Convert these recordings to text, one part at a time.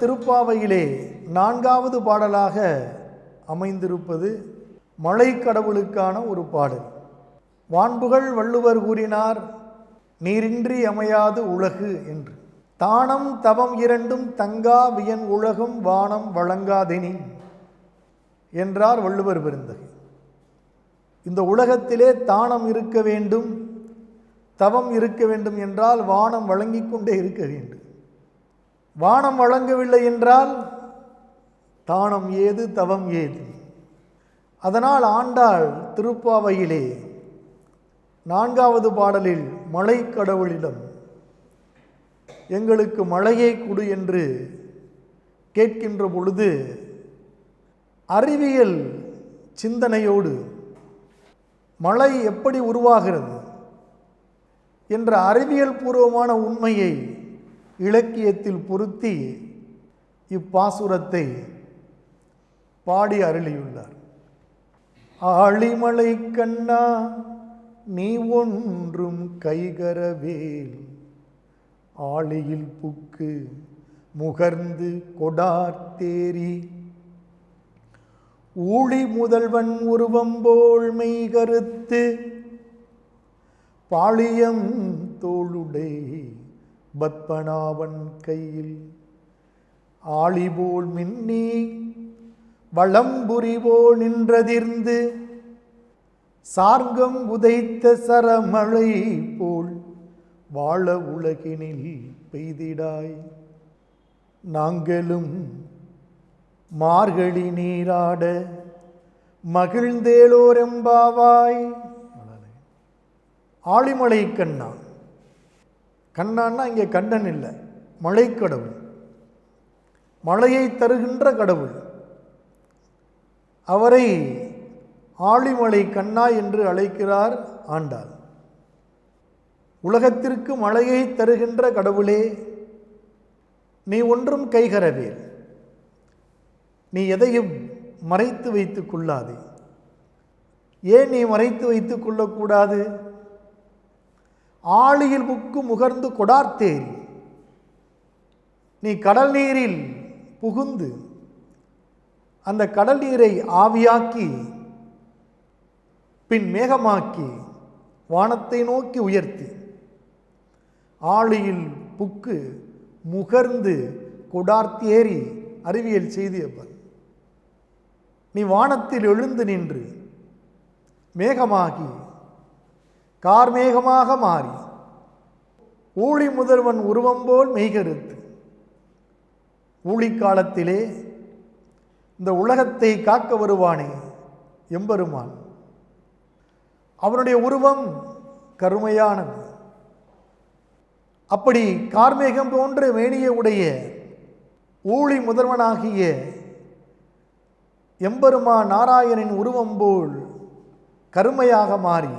திருப்பாவையிலே நான்காவது பாடலாக அமைந்திருப்பது மழை கடவுளுக்கான ஒரு பாடல். வான்புகள் வள்ளுவர் கூறினார் நீரின்றி அமையாது உலகு என்று. தானம் தவம் இரண்டும் தங்கா வியன் உலகம் வானம் வழங்காதெனின் என்றார் வள்ளுவர் பெருந்தகை. இந்த உலகத்திலே தானம் இருக்க வேண்டும் தவம் இருக்க வேண்டும் என்றால் வானம் வழங்கிக் கொண்டே இருக்க வேண்டும். வானம் வழங்கவில்லை என்றால் தானம் ஏது தவம் ஏது? அதனால் ஆண்டாள் திருப்பாவையிலே நான்காவது பாடலில் மலை கடவுளிடம் எங்களுக்கு மழையை கொடு என்று கேட்கின்ற பொழுது அறிவியல் சிந்தனையோடு மழை எப்படி உருவாகிறது? என்ற அறிவியல் பூர்வமான உண்மையை இலக்கியத்தில் பொருத்தி இப்பாசுரத்தை பாடி அருளியுள்ளார். ஆழிமலை கண்ணா நீ ஒன்றும் கைகரவேல். ஆழியில் புக்கு முகர்ந்து கொடார்த்தேரி ஊழி முதல்வன் உருவம் போல் மெய்கருத்து பாளியம் தோளுடை பத்மநாபன் கையில். ஆளிபோல் மின்னி வளம்புரிவோ நின்றதிர்ந்து சார்கம் உதைத்த சரமழை போல் வாழ உலகினில் பெய்திடாய். நாங்களும் மார்கழி நீராட மகிழ்ந்தேலோரெம்பாவாய். ஆளிமலை கண்ணா கண்ணான்னா இங்கே கண்ணன் இல்லை மழைக்கடவுள் மழையை தருகின்ற கடவுள். அவரை ஆழிமலை கண்ணா என்று அழைக்கிறார் ஆண்டாள். உலகத்திற்கு மழையை தருகின்ற கடவுளே நீ ஒன்றும் கைகரவேல். நீ எதையும் மறைத்து வைத்துக் கொள்ளாதே. ஏன் நீ மறைத்து வைத்துக் கொள்ளக்கூடாது? ஆழியில் புக்கு முகர்ந்து கொடார்த்தேரி நீ கடல் நீரில் புகுந்து அந்த கடல் நீரை ஆவியாக்கி பின் மேகமாக்கி வானத்தை நோக்கி உயர்த்தி. ஆளியில் புக்கு முகர்ந்து கொடார்த்தேரி அறிவியல் செய்தியப்பர் நீ வானத்தில் எழுந்து நின்று மேகமாகி கார்மேகமாக மாறி ஊழி முதல்வன் உருவம் போல் மெய்கருத்து. ஊழி காலத்திலே இந்த உலகத்தை காக்க வருவானே எம்பெருமான். அவனுடைய உருவம் கருமையானது. அப்படி கார்மேகம் போன்ற மேனிய உடைய ஊழி முதல்வனாகிய எம்பெருமா நாராயணின் உருவம் போல் கருமையாக மாறி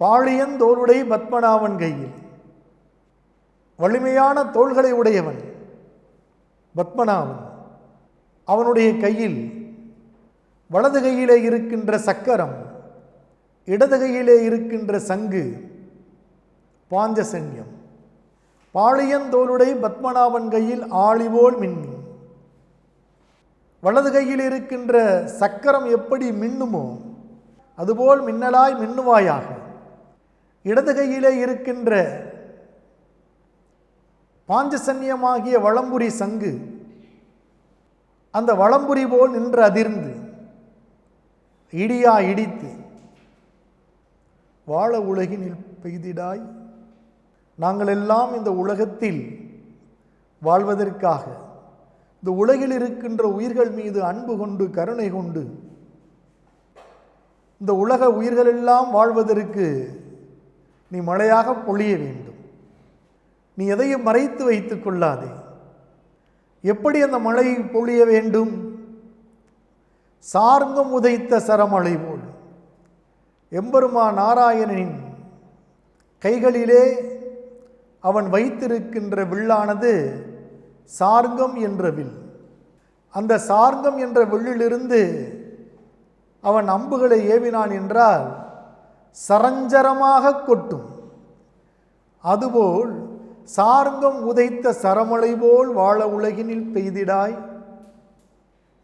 பாழியந்தோளுடை பத்மநாபன் கையில். வலிமையான தோள்களை உடையவன் பத்மநாபன். அவனுடைய கையில் வலது கையிலே இருக்கின்ற சக்கரம் இடது கையிலே இருக்கின்ற சங்கு பாஞ்சசன்யம். பாழியந்தோளுடை பத்மநாபன் கையில் ஆளிவோல் மின்னி. வலது கையில் இருக்கின்ற சக்கரம் எப்படி மின்னுமோ அதுபோல் மின்னலாய் மின்னுவாயாக. இடது கையிலே இருக்கின்ற பாஞ்சசன்யமாகிய வளம்புரி சங்கு அந்த வளம்புரி போல் நின்று அதிர்ந்து இடியா இடித்து வாழ உலகினில் பெய்திடாய். நாங்கள் எல்லாம் இந்த உலகத்தில் வாழ்வதற்காக இந்த உலகில் இருக்கின்ற உயிர்கள் மீது அன்பு கொண்டு கருணை கொண்டு இந்த உலக உயிர்களெல்லாம் வாழ்வதற்கு நீ மழையாக பொழிய வேண்டும். நீ எதையும் மறைத்து வைத்து கொள்ளாதே. எப்படி அந்த மழை பொழிய வேண்டும்? சார்ங்கம் உதைத்த சரமழை போல். எம்பெருமா நாராயணனின் கைகளிலே அவன் வைத்திருக்கின்ற வில்லானது சார்கம் என்ற வில். அந்த சார்கம் என்ற வில்லிலிருந்து அவன் அம்புகளை ஏவினான் என்றால் சரஞ்சரமாக கொட்டும். அதுபோல் சார்ந்தம் உதைத்த சரமலை போல் வாழ உலகினில் பெய்திடாய்.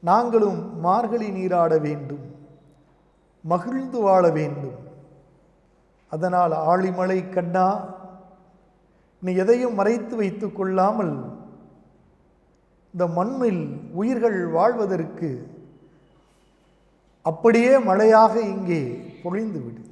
நாங்களும் மார்கழி நீராட வேண்டும். மகிழ்ந்து வாழ வேண்டும். அதனால் ஆழிமலை கண்ணா நீ எதையும் மறைத்து வைத்துக் கொள்ளாமல் இந்த மண்ணில் உயிர்கள் வாழ்வதற்கு அப்படியே மழையாக இங்கே பொழிந்துவிடு